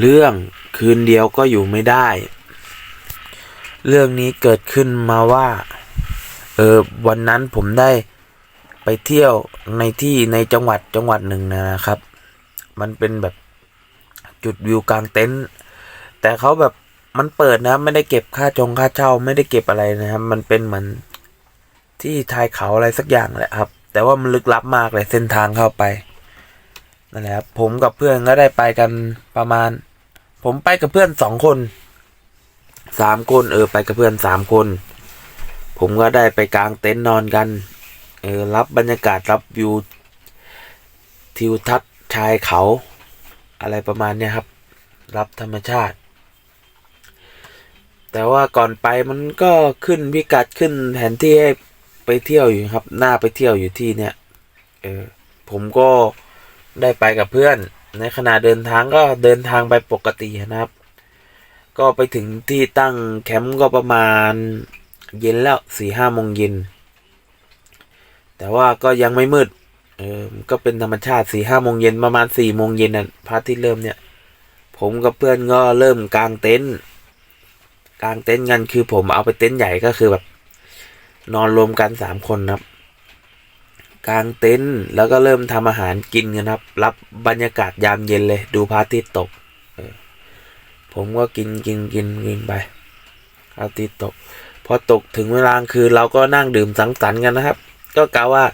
เรื่องคืนเดียวก็อยู่ไม่ได้ เรื่องนี้เกิดขึ้นมาว่า เออวันนั้นผมได้ไปเที่ยวในที่ในจังหวัดจังหวัดหนึ่งนะครับ มันเป็นแบบจุดวิวกลางเต็นท์แต่เขาแบบมันเปิดนะไม่ได้เก็บค่าจงค่าเช่าไม่ได้เก็บอะไรนะครับ มันเป็นเหมือนที่ทายเขาอะไรสักอย่างแหละครับ แต่ว่ามันลึกลับมากเลยเส้นทางเข้าไป นั่นแหละครับผมกับเพื่อนก็ได้ไปกันประมาณ ผมไปกับเพื่อนสองคนสามคนเออไปกับเพื่อนสามคน ผมก็ได้ไปกางเต็นท์นอนกัน เออรับบรรยากาศรับวิวทิวทัศน์ชายเขา อะไรประมาณเนี้ยครับ รับธรรมชาติ แต่ว่าก่อนไปมันก็ขึ้นพิกัดขึ้นแผนที่ให้ไปเที่ยวอยู่ครับ หน้าไปเที่ยวอยู่ที่เนี่ยเออผมก็ ได้ไปกับเพื่อน ในขณะเดินทางก็เดินทางไปปกตินะครับ ก็ไปถึงที่ตั้งแคมป์ก็ประมาณเย็นแล้วสี่ห้าโมงเย็น แต่ว่าก็ยังไม่มืด เออก็เป็นธรรมชาติสี่ห้าโมงเย็นประมาณสี่โมงเย็นน่ะพระอาทิตย์เริ่มเนี่ย ผมกับเพื่อนก็เริ่มกางเต็นท์กางเต็นท์กันคือผมเอาไปเต็นท์ใหญ่ก็คือแบบ นอนรวมกันสามคนนะครับ กลางเต็นท์แล้วก็เริ่มทำอาหารกินกันครับ รับบรรยากาศยามเย็นเลย ดูพระอาทิตย์ตกผมก็กินกินกินกินไปพระอาทิตย์ตก พอตกถึงเวลาคืนเราก็นั่งดื่มสังสรรค์กันนะครับ ก็กะว่า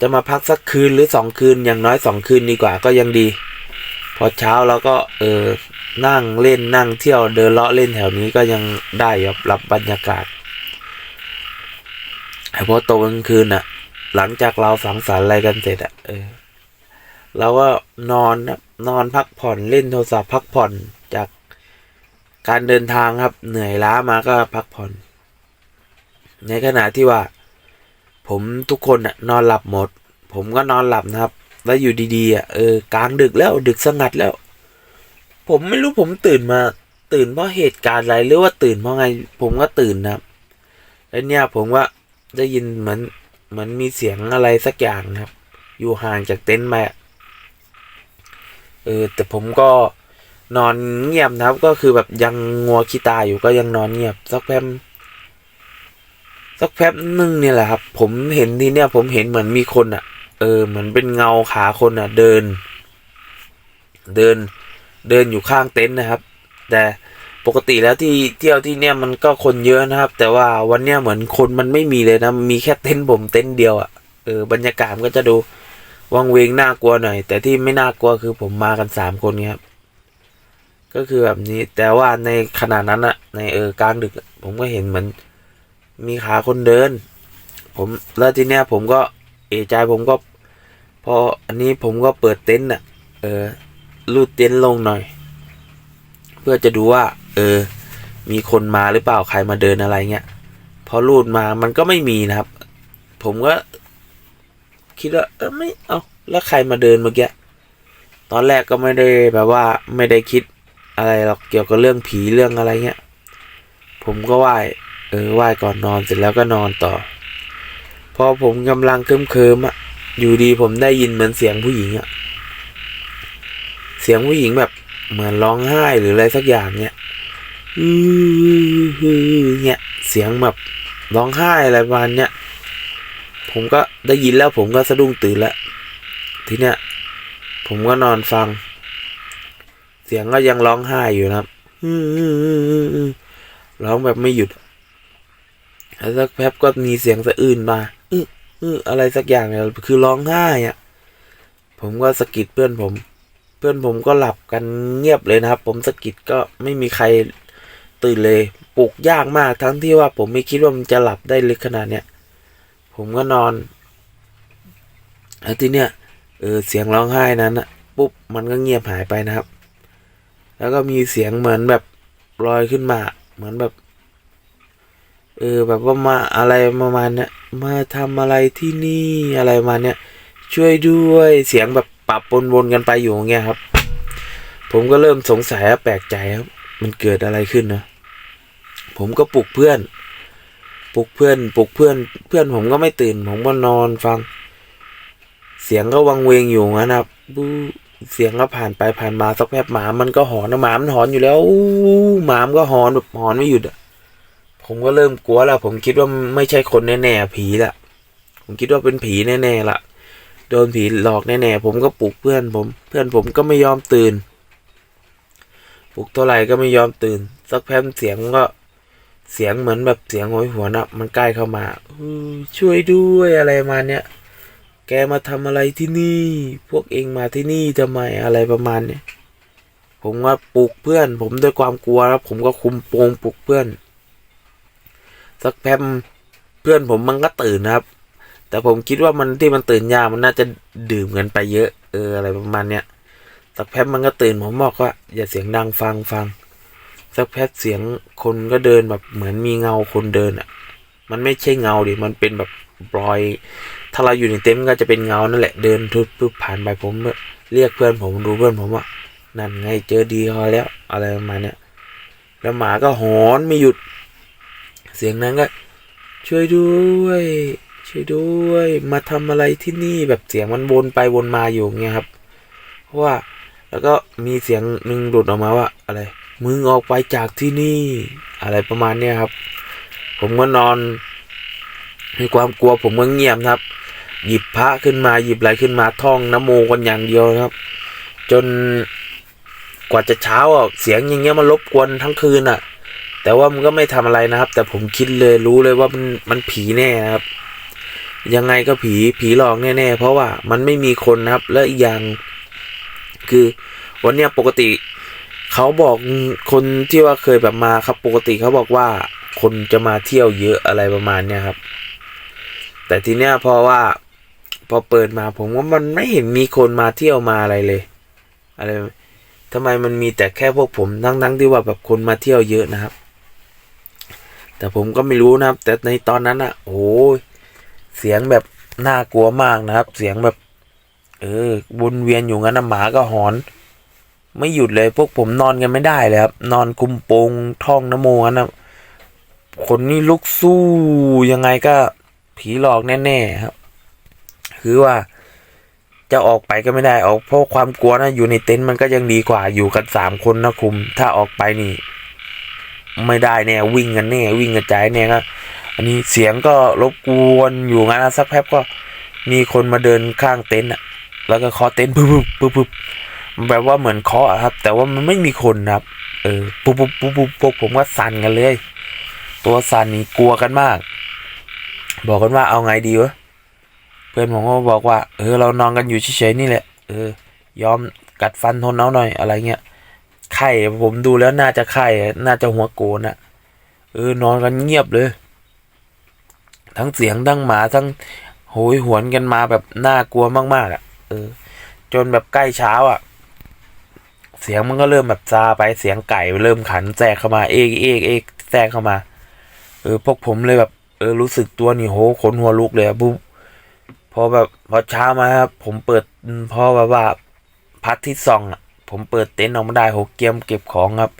จะมาพักสักคืนหรือสองคืนอย่างน้อยสองคืนดีกว่าก็ยังดี พอเช้าเราก็เออนั่งเล่นนั่งเที่ยวเดินเลาะเล่นแถวนี้ก็ยังได้ครับรับบรรยากาศแต่พอตกกลางคืนอะ หลังจากเราสังสรรค์อะไรกันเสร็จอะเออเราก็นอนนอนพักผ่อนเล่นโทรศัพท์พักผ่อนจากการเดินทางครับ เหนื่อยล้ามาก็พักผ่อน ในขณะที่ว่า ผมทุกคนอะนอนหลับหมด ผมก็นอนหลับนะครับ แล้วอยู่ดีๆอะเออกลางดึกแล้วดึกสงัดแล้ว ผมไม่รู้ผมตื่นมา ตื่นเพราะเหตุการณ์อะไรหรือว่าตื่นเพราะไง ผมก็ตื่นนะแล้วเนี่ยผมว่าได้ยินเหมือน เหมือนมีเสียงอะไรสักอย่างครับ อยู่ห่างจากเต็นท์มาเออแต่ผมก็นอนเงียบนะครับ ก็คือแบบยังงัวขี้ตาอยู่ก็ยังนอนเงียบ สักแป๊บสักแป๊บนึงเนี่ยแหละครับ ผมเห็นทีเนี่ย ผมเห็นเหมือนมีคนอะ เออ เหมือนเป็นเงาขาคนอะ เดิน เดิน เดินอยู่ข้างเต็นท์นะครับ แต่ ปกติแล้วที่เที่ยวที่เนี่ยมันก็คนเยอะนะครับ แต่ว่าวันเนี้ยเหมือนคนมันไม่มีเลยนะ มีแค่เต็นท์ผมเต็นท์เดียวอะเออบรรยากาศมันก็จะดูวังเวงน่ากลัวหน่อย แต่ที่ไม่น่ากลัวคือผมมากันสามคนเนี่ยครับก็คือแบบนี้แต่ว่าในขณะนั้นอะในเออกลางดึก ผมก็เห็นเหมือนมีขาคนเดิน ผมแล้วทีเนี้ยผมก็เอใจผมก็ พออันนี้ผมก็เปิดเต็นท์อะเออรูดเต็นท์ลงหน่อย เพื่อจะดูว่า ออมีคนมาหรือเปล่าใครมาเดินอะไรเงี้ยพอรูดมามันก็ไม่มีนะครับ ผมก็ คิดว่าเออไม่เอาแล้วใครมาเดินเมื่อกี้ตอนแรกก็ไม่ได้แบบว่าไม่ได้คิดอะไรหรอกเกี่ยวกับเรื่องผีเรื่องอะไรเงี้ย ผมก็ไหว้เออไหว้ก่อนนอนเสร็จแล้วก็นอนต่อ พอผมกำลังเคลิ้มเคลิมๆอะอยู่ดีผมได้ยินเหมือนเสียงผู้หญิงอะเสียงผู้หญิงแบบเหมือนร้องไห้หรืออะไรสักอย่างเนี้ย เนี่ยเสียงแบบร้องไห้อะไรประมาณเนี้ยผมก็ได้ยินแล้วผมก็สะดุ้งตื่นแล้ว ทีเนี้ยผมก็นอนฟัง เสียงก็ยังร้องไห้อยู่นะครับอื้อร้องแบบไม่หยุดแล้วสักแป๊บก็มีเสียงสะอื้นมาอืออืออะไรสักอย่างเนี่ยคือร้องไห้อะผมก็สะกิดเพื่อนผม เพื่อนผมก็หลับกันเงียบเลยนะครับ ผมสะกิดก็ไม่มีใคร ตื่นเลยปลุกยากมากทั้งที่ว่าผมไม่คิดว่ามันจะหลับได้ลึกขนาดเนี้ยผมก็นอนแล้วทีเนี้ยเออเสียงร้องไห้นั้นอะปุ๊บมันก็เงียบหายไปนะครับ แล้วก็มีเสียงเหมือนแบบลอยขึ้นมา เหมือนแบบเออแบบว่ามาอะไรประมาณเนี้ยมาทำอะไรที่นี่อะไรประมาณเนี้ยช่วยด้วยเสียงแบบปรับปนวนกันไปอยู่อย่างเงี้ยครับ ผมก็เริ่มสงสัยและแปลกใจครับ มันเกิดอะไรขึ้นนะ ผมก็ปลุกเพื่อน ปลุกเพื่อน ปลุกเพื่อน เพื่อนผมก็ไม่ตื่น ผมก็นอนฟัง เสียงก็วังเวงอยู่งั้นนะครับบูเสียงก็ผ่านไปผ่านมาสักแป๊บหมามันก็หอนนะหมามันหอนอยู่แล้วหมามันก็หอนแบบหอนไม่หยุดอะผมก็เริ่มกลัวแล้วผมคิดว่าไม่ใช่คนแน่ๆผีละผมคิดว่าเป็นผีแน่ๆละโดนผีหลอกแน่ๆผมก็ปลุกเพื่อนผม เพื่อนผมก็ไม่ยอมตื่น ปลุกเท่าไหร่ก็ไม่ยอมตื่น สักแป๊บเสียงก็ เสียงเหมือนแบบเสียงโหยหวนอะมันใกล้เข้ามาช่วยด้วยอะไรมาเนี้ยแกมาทำอะไรที่นี่ พวกเองมาที่นี่ทำไมอะไรประมาณเนี้ยผมว่าปลุกเพื่อน ผมด้วยความกลัวแล้วผมก็คุมโปงปลุกเพื่อน สักแป๊บเพื่อนผมมันก็ตื่นนะครับ แต่ผมคิดว่ามันที่มันตื่นยามันน่าจะดื่มกันไปเยอะ เอออะไรประมาณเนี้ยสักแป๊บมันก็ตื่นผมบอกว่า อย่าเสียงดังฟังฟัง สักแป๊บเสียงคนก็เดินแบบเหมือนมีเงาคนเดินอะ มันไม่ใช่เงาดิมันเป็นแบบรอย ถ้าเราอยู่ในเต็นท์ก็จะเป็นเงานั่นแหละเดินทุบปุ๊บผ่านไปผมเรียกเพื่อนผมดูเพื่อนผมว่านั่นไงเจอดีเขาแล้ว อะไรประมาณเนี้ยแล้วหมาก็หอนไม่หยุด เสียงนั้นก็ ช่วยด้วย ช่วยด้วย มาทำอะไรที่นี่แบบเสียงมันวนไปวนมาอยู่เงี้ยครับ เพราะว่าแล้วก็มีเสียงหนึ่งหลุดออกมาว่าอะไร มึงออกไปจากที่นี่ อะไรประมาณเนี้ยครับ ผมก็นอนมีความกลัวผมก็เงียบครับ หยิบพระขึ้นมาหยิบอะไรขึ้นมาท่องนโมกันอย่างเดียวครับ จนกว่าจะเช้าอะเสียงอย่างเงี้ยมันรบกวนทั้งคืนอะ แต่ว่ามันก็ไม่ทำอะไรนะครับ แต่ผมคิดเลยรู้เลยว่ามันมันผีแน่ครับ ยังไงก็ผีผีหลอกแน่ๆเพราะว่ามันไม่มีคนนะครับ และอีกอย่างคือวันเนี้ยปกติ เขาบอกคนที่ว่าเคยแบบมาครับปกติเขาบอกว่าคนจะมาเที่ยวเยอะอะไรประมาณเนี้ยครับ แต่ทีเนี้ยพราะว่าพอเปิดมาผมว่ามันไม่เห็นมีคนมาเที่ยวมาอะไรเลยอะไรทำไมมันมีแต่แค่พวกผมทั้งทั้งที่ว่าแบบคนมาเที่ยวเยอะนะครับ แต่ผมก็ไม่รู้นะครับ แต่ในตอนนั้นอะโอ้ยเสียงแบบน่ากลัวมากนะครับ เสียงแบบ เออวนเวียนอยู่งั้นนะหมาก็หอน ไม่หยุดเลยพวกผมนอนกันไม่ได้เลยครับ นอนคุมโปงท่องนโมกันนะคนนี้ลุกสู้ยังไงก็ผีหลอกแน่ๆครับ คือว่าจะออกไปก็ไม่ได้ออกเพราะความกลัวนะอยู่ในเต็นท์มันก็ยังดีกว่าอยู่กันสามคนนะคุม ถ้าออกไปนี่ ไม่ได้แน่วิ่งกันแน่วิ่งกระจายแน่ก็อันนี้เสียงก็รบกวนอยู่งั้นนะสักแป๊บก็ มีคนมาเดินข้างเต็นท์อะแล้วก็เคาะเต็นท์ปุ๊บปุ๊บปุ๊บปุ๊บ แบบว่าเหมือนเคาะครับ แต่ว่ามันไม่มีคนครับ เออปุ๊บปุ๊บปุ๊บปุ๊บผมก็สั่นกันเลย ตัวสั่นนี่กลัวกันมาก บอกกันว่าเอาไงดีวะเพื่อนผมก็บอกว่า เออเรานอนกันอยู่เฉยๆนี่แหละ เออ ยอมกัดฟันทนเอาหน่อยอะไรเงี้ยไข่ผมดูแล้วน่าจะไข่น่าจะหัวโกนอะเออนอนกันเงียบเลย ทั้งเสียงทั้งหมาทั้งโหยหวนกันมาแบบน่ากลัวมาก ๆอะเออ จนแบบใกล้เช้าอะ เสียงมันก็เริ่มแบบซาไปเสียงไก่เริ่มขันแทรกเข้ามาเอกเอกเอกแทรกเข้ามา เออพวกผมเลยแบบเออรู้สึกตัวนี่โหขนหัวลุกเลยอะปุ๊บพอแบบพอเช้ามาครับผมเปิดพอแบบว่าพัดที่ซองอะ ผมเปิดเต็นท์ออกมาได้โหเกียมเก็บของครับ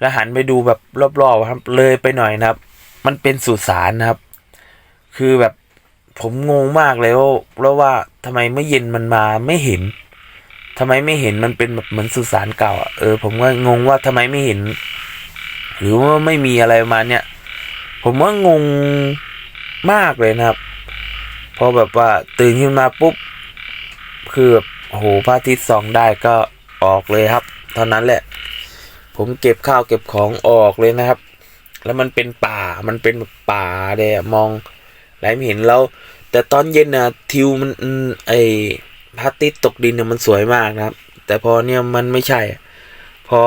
แล้วหันไปดูแบบรอบๆครับ เลยไปหน่อยนะครับ มันเป็นสุสานนะครับ คือแบบผมงงมากเลยว่าแล้วว่าทำไมเมื่อเย็นมันมาไม่เห็น ทำไมไม่เห็นมันเป็นแบบเหมือนสุสานเก่าอะเออ ผมก็งงว่าทำไมไม่เห็น หรือว่าไม่มีอะไรประมาณเนี้ยผมว่างงมากเลยนะครับ พอแบบว่าตื่นขึ้นมาปุ๊บ คือแบบโอ้โหพระอาทิตย์ส่องได้ก็ออกเลยครับ เท่านั้นแหละ ผมเก็บข้าวเก็บของออกเลยนะครับ แล้วมันเป็นป่ามันเป็นแบบป่าเลยมองอะไรไม่เห็นแล้ว แต่ตอนเย็นนะทิวมันไอ พระอาทิตย์ตกดินเนี่ยมันสวยมากนะครับ แต่พอเนี่ยมันไม่ใช่ พอ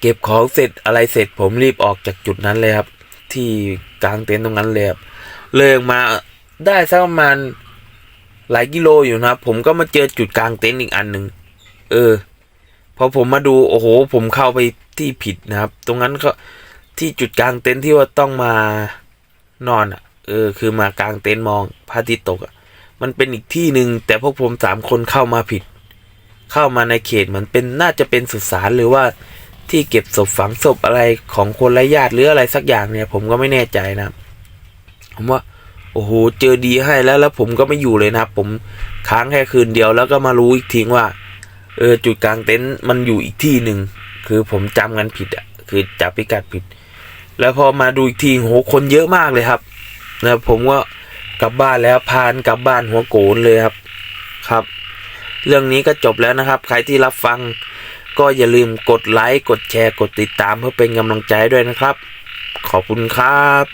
เก็บของเสร็จอะไรเสร็จ ผมรีบออกจากจุดนั้นเลยครับ ที่กลางเต็นท์ตรงนั้นเลยครับเลยมาได้สักประมาณหลายกิโลอยู่นะครับ ผมก็มาเจอจุดกลางเต็นท์อีกอันหนึ่งเออพอผมมาดูโอ้โห ผมเข้าไปที่ผิดนะครับ ตรงนั้นก็ที่จุดกลางเต็นท์ที่ว่าต้องมานอนอะ เออ คือมากลางเต็นท์มองพระอาทิตย์ตกอะ มันเป็นอีกที่หนึ่งแต่พวกผมสามคนเข้ามาผิด เข้ามาในเขตเหมือนเป็นน่าจะเป็นสุสานหรือว่าที่เก็บศพฝังศพอะไรของคนไร้ญาติหรืออะไรสักอย่างเนี่ย ผมก็ไม่แน่ใจนะผมว่าโอ้โหเจอดีให้แล้วแล้วผมก็ไม่อยู่เลยนะผมค้างแค่คืนเดียวแล้วก็มารู้อีกทีว่าเออจุดกลางเต็นท์มันอยู่อีกที่หนึ่งคือผมจำกันผิดอะคือจับพิกัดผิด แล้วพอมาดูอีกทีโหคนเยอะมากเลยครับนะผมก็ กลับบ้านแล้วพานกลับบ้านหัวโกนเลยครับครับ เรื่องนี้ก็จบแล้วนะครับ ใครที่รับฟัง ก็อย่าลืมกดไลค์กดแชร์กดติดตามเพื่อเป็นกำลังใจด้วยนะครับ ขอบคุณครับ